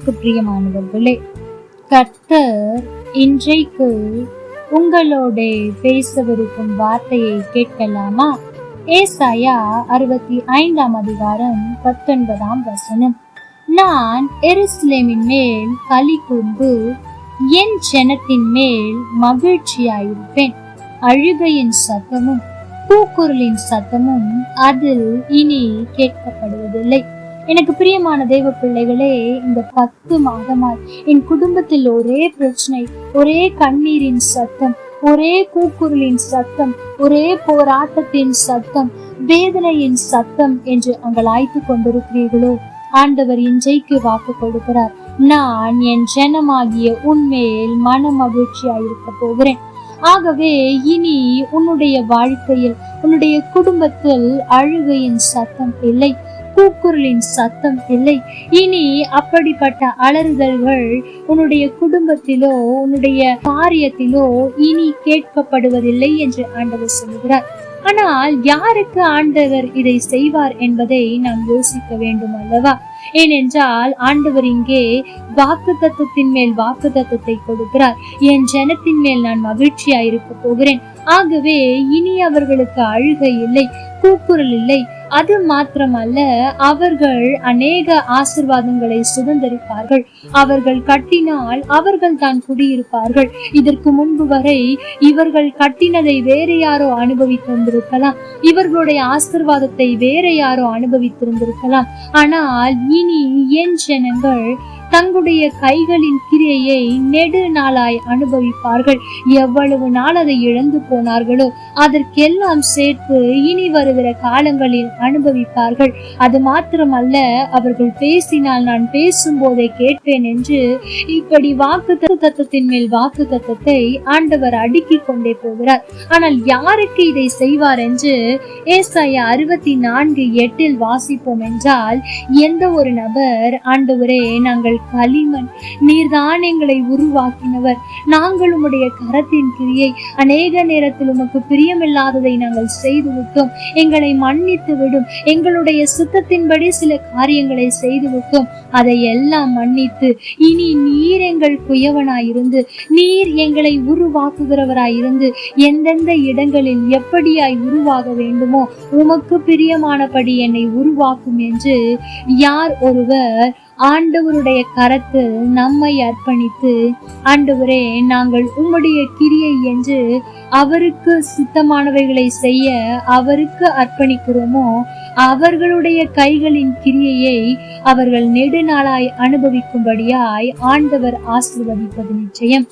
கர்த்தருக்கு பிரியமானவர்களே கர்த்தர் இன்றைக்கு உங்களோட பேசவிருக்கும் வார்த்தையை கேட்கலாமா? ஏசாயா அறுபத்தி ஐந்தாம் அதிகாரம் பத்தொன்பதாம் வசனம். நான் எருசலேமின் மேல் களி கூர்ந்து என் ஜனத்தின் மேல் மகிழ்ச்சியாயிருப்பேன். அழுகையின் சத்தமும் பூக்குரலின் சத்தமும் அதில் இனி கேட்கப்படுவதில்லை. எனக்கு பிரியமான தெய்வ பிள்ளைகளே இந்த பத்து மாதமாய் என் குடும்பத்தில் ஒரே பிரச்சனை ஒரே கண்ணீரின் சத்தம் ஒரே கூக்குரலின் சத்தம் ஒரே போராட்டத்தின் சத்தம் வேதனையின் சத்தம் என்று அங்கள் அழைத்து கொண்டிருக்கிறீர்களோ? ஆண்டவர் இன்றைக்கு வாக்கு கொடுக்கிறார். நான் என் ஜனமாகிய உண்மையில் மன மகிழ்ச்சியாயிருக்க போகிறேன். ஆகவே இனி உன்னுடைய வாழ்க்கையில் உன்னுடைய குடும்பத்தில் அழுகையின் சத்தம் இல்லை. கூக்குரலின் சத்தம் இல்லை. இனி அப்படிப்பட்ட அலறுதல்கள் உன்னுடைய குடும்பத்திலோ உன்னுடைய காரியத்திலோ இனி கேட்கப்படுவதில்லை என்று ஆண்டவர் சொல்கிறார் ஆனால் யாருக்கு ஆண்டவர் இதை செய்வார் என்பதை நாம் யோசிக்க வேண்டும் அல்லவா? ஏனென்றால் ஆண்டவர் இங்கே வாக்கு தத்துவத்தின் மேல் வாக்கு தத்துவத்தை கொடுக்கிறார். என் ஜனத்தின் மேல் நான் மகிழ்ச்சியா இருக்க போகிறேன். ஆகவே இனி அவர்களுக்கு அழுகை இல்லை கூக்குரல் இல்லை. அது மாத்திரமல்ல அவர்கள் அநேக ஆசிர்வாதங்களை சுதந்திரிப்பார்கள். அவர்கள் கட்டினால் அவர்கள் தான் குடியிருப்பார்கள். இதற்கு முன்பு வரை இவர்கள் கட்டினதை வேற யாரோ அனுபவித்திருந்திருக்கலாம். இவர்களுடைய ஆசிர்வாதத்தை வேற யாரோ அனுபவித்திருந்திருக்கலாம். ஆனால் இனி என் ஜனங்கள் தங்களுடைய கைகளின் கிரியையை நெடு நாளாய் அனுபவிப்பார்கள். எவ்வளவு நாள் அதை இழந்து போனார்களோ அதற்கெல்லாம் சேர்த்து இனி வருகிற காலங்களில் அனுபவிப்பார்கள். அது மாத்திரமல்ல அவர்கள் பேசினால் நான் பேசும் போதே கேட்பேன் என்று இப்படி வாக்கு தத்துவத்தின் மேல் வாக்கு தத்துவத்தை ஆண்டவர் அடுக்கி கொண்டே போகிறார். ஆனால் யாருக்கு இதை செய்வார் என்று ஏசாயா அறுபத்தி நான்கு எட்டில் வாசிப்போம் என்றால் எந்த ஒரு நபர் ஆண்டவரே நாங்கள் களிமண். நீர்தான் எங்களை உருவாக்கினவர். நாங்கள் உம்முடைய கரத்தின் கிரியை அநேக நேரத்தில் உமக்கு பிரியமில்லாததை நாங்கள் செய்து விட்டோம் எங்களை மன்னித்து விடும் எங்களுடைய சுத்தத்தின்படி சில காரியங்களை செய்து விட்டோம் அதை எல்லாம் மன்னித்து இனி நீர் எங்கள் குயவனாயிருந்து நீர் எங்களை உருவாக்குகிறவராயிருந்து எந்தெந்த இடங்களில் எப்படியாய் உருவாக வேண்டுமோ உமக்கு பிரியமானபடி என்னை உருவாக்கும் என்று யார் ஒருவர் ஆண்டவருடைய கரத்தில் நம்மை அர்ப்பணித்து ஆண்டவரே நாங்கள் உம்முடைய கிரியை என்று அவருக்கு சுத்தமானவைகளை செய்ய அவருக்கு அர்ப்பணிக்கிறோமோ அவர்களுடைய கைகளின் கிரியையை அவர்கள் நெடுநாளாய் அனுபவிக்கும்படியாய் ஆண்டவர் ஆசிர்வதிப்பது நிச்சயம்.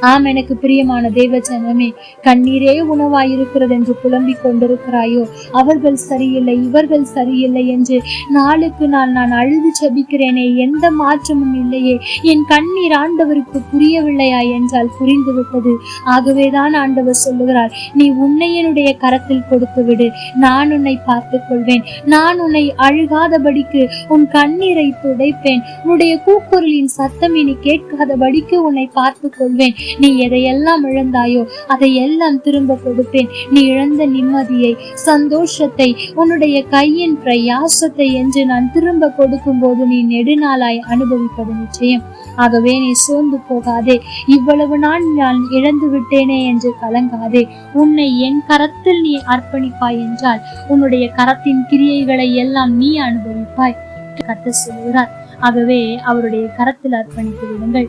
ஆம் எனக்கு பிரியமான தேவ ஜனமே கண்ணீரே உணவாயிருக்கிறது என்று புலம்பிக் கொண்டிருக்கிறாயோ? அவர்கள் சரியில்லை இவர்கள் சரியில்லை என்று நாளுக்கு நாள் நான் அழுது செபிக்கிறேனே எந்த மாற்றமும் இல்லையே. என் கண்ணீர் ஆண்டவருக்கு புரியவில்லையா என்றால் புரிந்துவிட்டது. ஆகவேதான் ஆண்டவர் சொல்லுகிறார் நீ உன்னை என்னுடைய கரத்தில் கொடுத்து விடு நான் உன்னை பார்த்துக் கொள்வேன் நான் உன்னை அழுகாதபடிக்கு உன் கண்ணீரை துடைப்பேன். உன்னுடைய கூக்குரலின் சத்தம் இனி கேட்காதபடிக்கு உன்னை பார்த்துக் கொள்வேன் நீ எதையெல்லாம் இழந்தாயோ அதையெல்லாம் திரும்ப கொடுப்பேன் நீ இழந்த நிம்மதியை சந்தோஷத்தை உன்னுடைய கையின் பிரயாசத்தை என்று நான் திரும்ப கொடுக்கும் போது நீ நெடுநாளாய் அனுபவிப்பது நிச்சயம். ஆகவே நீ சோர்ந்து போகாதே. இவ்வளவு நாள் நான் இழந்து விட்டேனே என்று கலங்காதே. உன்னை என் கரத்தில் நீ அர்ப்பணிப்பாய் என்றால் உன்னுடைய கரத்தின் கிரியைகளை எல்லாம் நீ அனுபவிப்பாய். கத்த சொல்கிறார் ஆகவே அவருடைய கரத்தில் அர்ப்பணித்து விடுங்கள்.